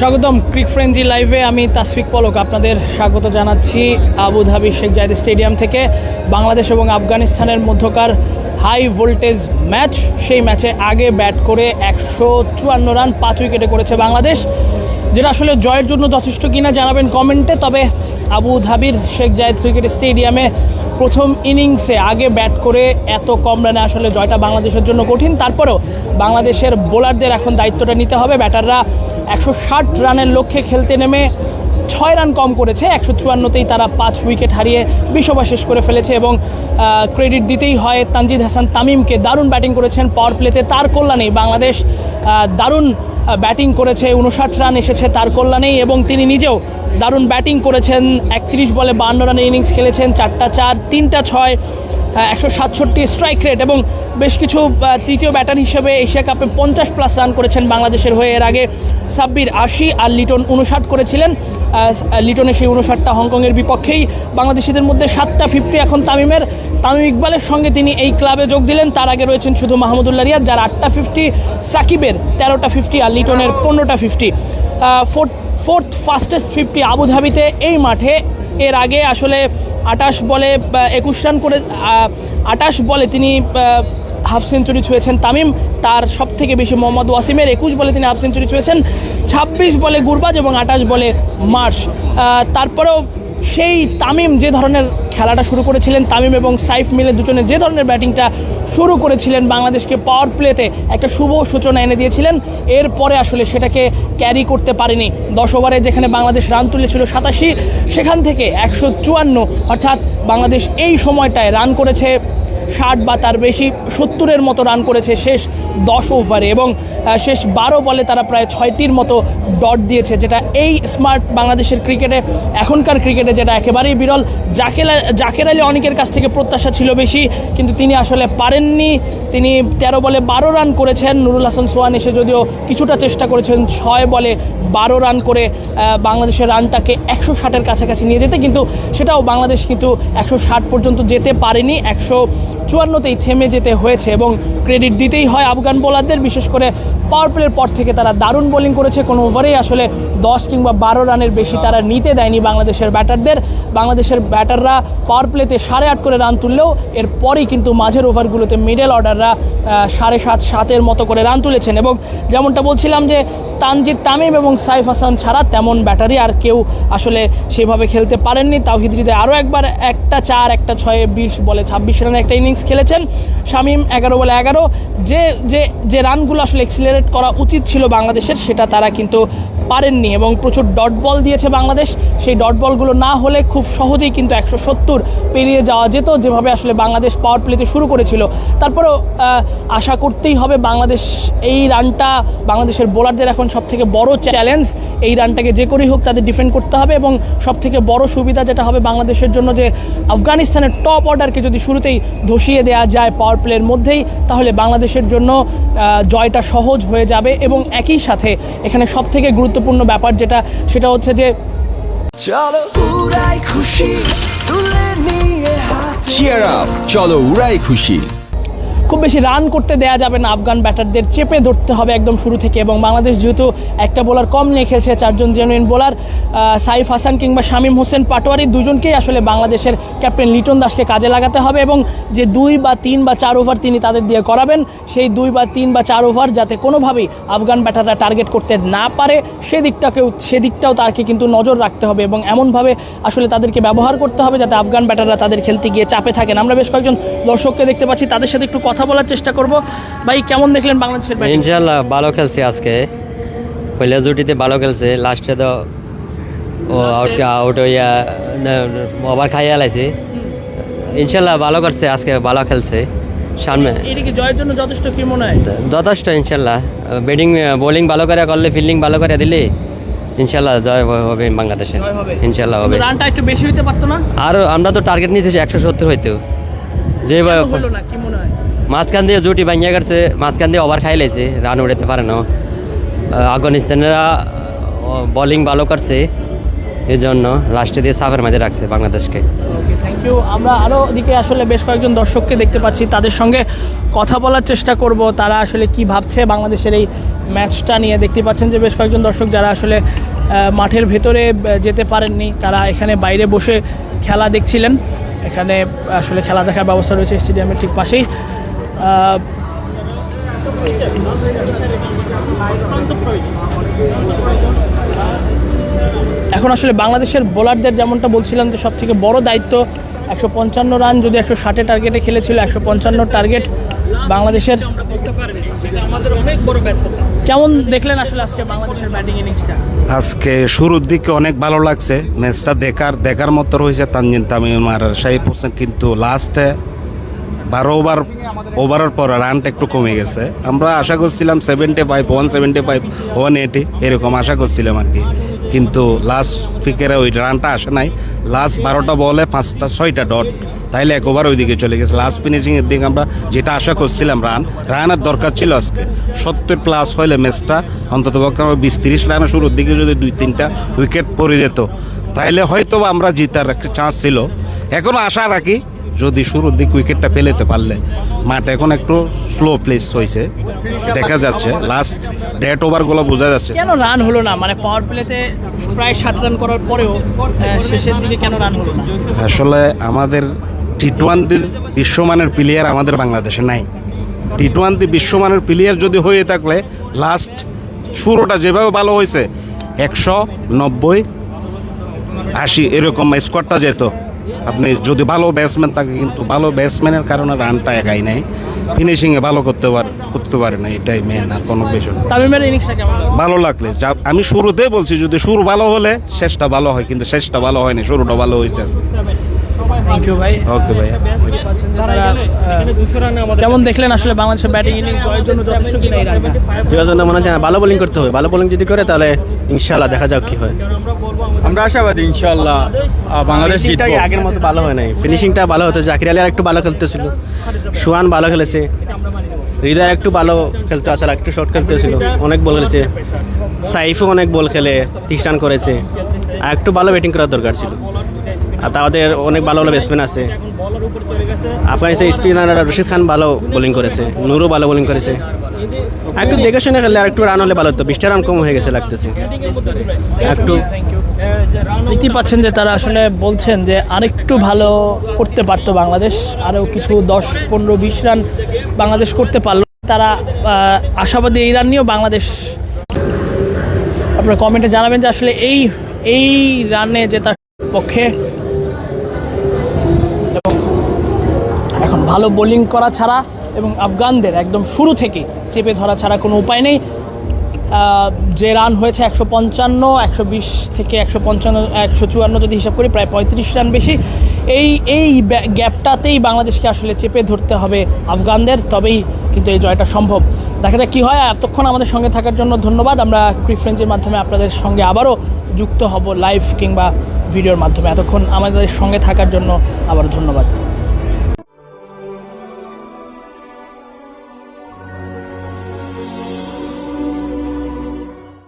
স্বাগতম ক্রিক ফ্রেঞ্জি লাইভে আমি তাসফিক পলক। আপনাদের স্বাগত জানাচ্ছি আবুধাবি শেখ জায়েদ স্টেডিয়াম থেকে। বাংলাদেশ এবং আফগানিস্তানের মধ্যকার হাই ভোল্টেজ ম্যাচ, সেই ম্যাচে আগে ব্যাট করে একশো চুয়ান্ন রান, পাঁচ উইকেটে করেছে বাংলাদেশ। যেটা আসলে জয়ের জন্য যথেষ্ট কিনা জানাবেন কমেন্টে, তবে আবু ধাবির শেখ জায়েদ ক্রিকেট স্টেডিয়ামে প্রথম ইনিংসে আগে ব্যাট করে এত কম রানে আসলে জয়টা বাংলাদেশের জন্য কঠিন। তারপরেও বাংলাদেশের বোলারদের এখন দায়িত্বটা নিতে হবে। ব্যাটাররা একশো ষাট রানের লক্ষ্যে খেলতে নেমে ছয় রান কম করেছে। একশো চুয়ান্নতেই তারা পাঁচ উইকেট হারিয়ে বিশ শেষ করে ফেলেছে এবং ক্রেডিট দিতেই হয় তানজিদ হাসান তামিমকে। দারুণ ব্যাটিং করেছেন পাওয়ার প্লেতে তার কল্যাণেই বাংলাদেশ দারুণ ব্যাটিং করেছে উনষাট রান এসেছে তার কল্যাণেই এবং তিনি নিজেও দারুণ ব্যাটিং করেছেন। একত্রিশ বলে বান্ন রানের ইনিংস খেলেছেন, চারটা চার, তিনটা ছয়। একশো সাতষট্টি স্ট্রাইক রেট এবং বেশ কিছু তৃতীয় ব্যাটার হিসেবে এশিয়া কাপে পঞ্চাশ প্লাস রান করেছেন বাংলাদেশের হয়ে। এর আগে সাব্বির আশি আর লিটন উনষাট করেছিলেন। লিটনের সেই উনষাটটা হংকংয়ের বিপক্ষেই বাংলাদেশিদের মধ্যে সাতটা ফিফটি এখন তামিমের। তামিম ইকবালের সঙ্গে তিনি এই ক্লাবে যোগ দিলেন। তার আগে রয়েছেন শুধু মাহমুদুল্লাহ রিয়াদ, যার আটটা ফিফটি সাকিবের তেরোটা ফিফটি আর লিটনের পনেরোটা fifty fourth fourth fastest fifty আবুধাবিতে এই মাঠে। এর আগে আসলে আটাশ বলে একুশ রান করে আটাশ বলে তিনি হাফ সেঞ্চুরি ছুঁয়েছেন। তামিম, তার সব থেকে বেশি মোহাম্মদ ওয়াসিমের একুশ বলে তিনি হাফ সেঞ্চুরি ছুঁয়েছেন। ছাব্বিশ বলে গুরবাজ এবং আটাশ বলে মার্শ। তারপরেও সেই তামিম যে ধরনের খেলাটা শুরু করেছিলেন, তামিম এবং সাইফ মিলে দুজনে যে ধরনের ব্যাটিংটা শুরু করেছিলেন, বাংলাদেশকে পাওয়ার প্লেতে একটা শুভ সূচনা এনে দিয়েছিলেন। এরপরে আসলে সেটাকে ক্যারি করতে পারেনি। দশ ওভারে যেখানে বাংলাদেশ রান তুলেছিল সাতাশি, সেখান থেকে একশো চুয়ান্ন, অর্থাৎ বাংলাদেশ এই সময়টায় রান করেছে ষাট বা তার বেশি সত্তরের মতো রান করেছে শেষ দশ ওভারে এবং শেষ বারো বলে তারা প্রায় ছয়টির মতো ডট দিয়েছে, যেটা এই স্মার্ট বাংলাদেশের ক্রিকেটে এখনকার ক্রিকেটে যেটা একেবারেই বিরল। জাকের জাকের আলী অনেকের কাছ থেকে প্রত্যাশা ছিল বেশি, কিন্তু তিনি আসলে পারেননি। তিনি তেরো বলে বারো রান করেছেন। নুরুল হাসান সোহান এসে যদিও কিছুটা চেষ্টা করেছেন, ছয় বলে বারো রান করে বাংলাদেশের রানটাকে একশো ষাটের কাছাকাছি নিয়ে যেতে, কিন্তু সেটাও বাংলাদেশ কিন্তু একশো ষাট পর্যন্ত যেতে পারেনি। একশো চুয়ান্নতেই থেমে যেতে হয়েছে এবং ক্রেডিট দিতেই হয় আফগান বোলারদের। বিশেষ করে পাওয়ার প্লের পর থেকে তারা দারুণ বোলিং করেছে। কোনো ওভারেই আসলে দশ কিংবা বারো রানের বেশি তারা নিতে দেয়নি বাংলাদেশের ব্যাটারদের। বাংলাদেশের ব্যাটাররা পাওয়ার প্লেতে সাড়ে আট করে রান তুললেও এরপরই কিন্তু মাঝের ওভারগুলোতে মিডল অর্ডাররা সাড়ে সাত, সাতের মতো করে রান তুলেছেন এবং যেমনটা বলছিলাম যে তানজিদ তামিম এবং সাইফ হাসান ছাড়া তেমন ব্যাটারি আর কেউ আসলে সেভাবে খেলতে পারেননি। তাওহিদ হৃদয় আরও একবার একটা চার, একটা ছয়ে বিশ বলে ছাব্বিশ রানের একটা ইনিংস খেলেছেন। শামিম এগারো বলে এগারো। যে যে যে রানগুলো আসলে এক্সিলারেট করা উচিত ছিল বাংলাদেশের, সেটা তারা কিন্তু পারেননি এবং প্রচুর ডট বল দিয়েছে বাংলাদেশ। সেই ডট বলগুলো না হলে খুব সহজেই কিন্তু একশো সত্তর পেরিয়ে যাওয়া যেত, যেভাবে আসলে বাংলাদেশ পাওয়ার প্লেতে শুরু করেছিল। তারপরেও আশা করতেই হবে বাংলাদেশ এই রানটা, বাংলাদেশের বোলারদের এখন সব থেকে বড় চ্যালেঞ্জ এই রানটাকে যে করেই হোক তাদের ডিফেন্ড করতে হবে এবং সব থেকে বড় সুবিধা যেটা হবে বাংলাদেশের জন্য যে, আফগানিস্তানের টপ অর্ডারকে যদি শুরুতেই ধসিয়ে দেওয়া যায় পাওয়ার প্লের মধ্যেই, তাহলে বাংলাদেশের জন্য জয়টা সহজ হয়ে যাবে এবং একই সাথে এখানে সব থেকে গুরুত্বপূর্ণ ব্যাপার যেটা সেটা হচ্ছে যে চলো উড়াই খুশি তুলে নিয়ে হাতে চিয়ার আপ চলো উড়াই খুশি। খুব বেশি রান করতে দেয়া যাবে না আফগান ব্যাটারদের, চেপে ধরতে হবে একদম শুরু থেকে। এবং বাংলাদেশ যেহেতু একটা বোলার কম নিয়ে খেলছে, চারজন জেনুইন বোলার সাইফ হাসান কিংবা শামীম হোসেন পাটোয়ারি দুজনকেই আসলে বাংলাদেশের ক্যাপ্টেন লিটন দাসকে কাজে লাগাতে হবে এবং যে দুই বা তিন বা চার ওভার তিনি তাদের দিয়ে করাবেন, সেই দুই বা তিন বা চার ওভার যাতে কোনোভাবেই আফগান ব্যাটাররা টার্গেট করতে না পারে, সেদিকটাকেও সেদিকটাও তাকে কিন্তু নজর রাখতে হবে এবং এমনভাবে আসলে তাদেরকে ব্যবহার করতে হবে যাতে আফগান ব্যাটাররা তাদের খেলতে গিয়ে চাপে থাকেন। আমরা বেশ কয়েকজন দর্শককে দেখতে পাচ্ছি, তাদের সাথে একটু কথা বলার চেষ্টা করব। ভাই কেমন দেখলেন বাংলাদেশের ইনশাল্লাহ ভালো খেলছে আজকে। পয়লা জুটিতে ভালো খেলছে লাস্টে তো ও আউট আউট হইয়া ওভার খাইয়া লাইছে। ইনশাল্লাহ ভালো করছে আজকে ভালো খেলছে। সামনে। এটা কি জয়ের জন্য যথেষ্ট কি মনে হয়? যথেষ্ট ইনশাল্লাহ ব্যাটিং বোলিং ভালো করে করলে ফিল্ডিং ভালো করে দিলে ইনশাল্লাহ জয় হবে বাংলাদেশে। ইনশাল্লাহ হবে। রানটা একটু বেশি হতে পারতো না? আর আমরা তো টার্গেট নিয়েছি একশো সত্তর হইতো। যে মাঝখান দিয়ে জুটি ভাঙিয়া গেছে, মাঝখান দিয়ে ওভার খাই লাইছে রান উড়াতে পারে না আফগানিস্তানেরা বোলিং ভালো করছে এই জন্য লাস্টে দিয়ে সাফের মাঝে রাখছে বাংলাদেশকে। থ্যাংক ইউ আমরা আরও ওদিকে আসলে বেশ কয়েকজন দর্শককে দেখতে পাচ্ছি, তাদের সঙ্গে কথা বলার চেষ্টা করব, তারা আসলে কি ভাবছে বাংলাদেশের এই ম্যাচটা নিয়ে। দেখতে পাচ্ছেন যে বেশ কয়েকজন দর্শক যারা আসলে মাঠের ভেতরে যেতে পারেননি, তারা এখানে বাইরে বসে খেলা দেখছিলেন। এখানে আসলে খেলা দেখার ব্যবস্থা রয়েছে স্টেডিয়ামের ঠিক পাশেই। এখন আসলে বাংলাদেশের বোলারদের যেমনটা বলছিলাম যে সব থেকে বড় দায়িত্ব, একশো পঞ্চান্ন রান যদি একশো ষাটে টার্গেটে খেলেছিল, একশো পঞ্চান্ন টার্গেট বাংলাদেশের। কেমন দেখলেন আসলে আজকে বাংলাদেশের ব্যাটিং ইনিংসটা আজকে শুরুর দিকে অনেক ভালো লাগছে, ম্যাচটা দেখার দেখার মতো রয়েছে তানজিন তামিম আর শাহিব হোসেন, কিন্তু লাস্টে বারো ওভার, ওভারের পর রানটা একটু কমে গেছে। আমরা আশা করছিলাম seventy five one seventy five one eighty এরকম আশা করছিলাম আর কি। কিন্তু লাস্ট ফিকেরে ওই রানটা আসে নাই। লাস্ট বারোটা বলে পাঁচটা, ছয়টা ডট তাইলে এক ওভার ওইদিকে চলে গেছে। লাস্ট ফিনিশিংয়ের দিকে আমরা যেটা আশা করছিলাম রান রানের দরকার ছিল আজকে। সত্তর প্লাস হইলে ম্যাচটা অন্তত পক্ষে আমরা বিশ তিরিশ রানের শুরুর দিকে যদি দুই, তিনটা উইকেট পড়ে যেত, তাইলে হয়তো আমরা জিতার একটা চান্স ছিল। এখনও আশা রাখি যদি শুরুর দিকে উইকেটটা ফেলেতে পারলে। মাঠ এখন একটু স্লো প্লেস হয়েছে দেখা যাচ্ছে লাস্ট ডেট ওভারগুলো বোঝা যাচ্ছে। কেন রান হলো না? মানে পাওয়ার প্লেতে প্রায় ষাট রান করার পরেও শেষের দিকে কেন রান হলো না? আসলে আমাদের টি টোয়েন্টির বিশ্বমানের প্লেয়ার আমাদের বাংলাদেশে নাই। টি টোয়েন্টি বিশ্বমানের প্লেয়ার যদি হয়ে থাকলে লাস্ট শুরুটা যেভাবে ভালো হয়েছে একশো নব্বই আশি এরকম স্কোয়াডটা যেত। আপনি যদি ভালো ব্যাটসম্যান থাকে কিন্তু ভালো ব্যাটসম্যানের কারণে রানটা একাই নেই ফিনিশিংয়ে ভালো করতে পারে করতে পারে না এটাই মেন আর কোনো বিষয় তামিমের ইনিংসটা কেমন ভালো লাগলে যা আমি শুরুতেই বলছি যদি শুরু ভালো হলে শেষটা ভালো হয় কিন্তু শেষটা ভালো হয়নি শুরুটা ভালো হয়েছে থ্যাংক ইউ ভাই। ওকে আহ, কেমন দেখলেন আসলে বাংলাদেশের ব্যাটিং ইনিংস জয়ের জন্য যথেষ্ট কিনা এই রানটা দেওয়ার জন্য মনে হচ্ছে ভালো বোলিং করতে হবে। ভালো বোলিং যদি করে তাহলে ইনশাল্লাহ দেখা যাক কি হয়। আমরা আশাবাদী ইনশাল্লাহ বাংলাদেশ জিতবো। আগের মতো ভালো হয় নাই। ফিনিশিংটা ভালো হতো জাকির আলী আর একটু ভালো খেলতেছিল। সুহান ভালো খেলেছে। হৃদয় একটু ভালো খেলতে আসলে একটু শর্ট খেলতেছিল। অনেক বল খেলেছে। সাইফও অনেক বল খেলে তিরিশ রান করেছে। আর একটু ভালো ব্যাটিং করার দরকার ছিল। আর তাদের অনেক ভালো ভালো ব্যাটসম্যান আছে। আফগানিস্তান স্পিনার রশিদ খান ভালো বোলিং করেছে, নুরও ভালো বোলিং করেছে। একটু দেখে শুনে খেললে আর একটু রান হলে ভালো হতো, বিশটা রান কম হয়ে গেছে লাগতেছে। একটু দেখতেই পাচ্ছেন যে তারা আসলে বলছেন যে আরেকটু ভালো করতে পারতো বাংলাদেশ, আরও কিছু দশ, পনেরো, বিশ রান বাংলাদেশ করতে পারল। তারা আশাবাদী এই রান নিয়েও বাংলাদেশ। আপনারা কমেন্টে জানাবেন যে আসলে এই এই রানে যে তার পক্ষে এবং এখন ভালো বোলিং করা ছাড়া এবং আফগানদের একদম শুরু থেকে চেপে ধরা ছাড়া কোনো উপায় নেই। যে রান হয়েছে একশো পঞ্চান্ন, একশো বিশ থেকে একশো পঞ্চান্ন, একশো চুয়ান্ন যদি হিসাব করি, প্রায় পঁয়ত্রিশ রান বেশি। এই এই গ্যাপটাতেই বাংলাদেশকে আসলে চেপে ধরতে হবে আফগানদের, তবেই কিন্তু এই জয়টা সম্ভব। দেখা যাক কী হয়। এতক্ষণ আমাদের সঙ্গে থাকার জন্য ধন্যবাদ। আমরা প্রিফারেন্সের মাধ্যমে আপনাদের সঙ্গে আবারও যুক্ত হব লাইভ কিংবা ভিডিওর মাধ্যমে। এতক্ষণ আমাদের সঙ্গে থাকার জন্য আবার ধন্যবাদ।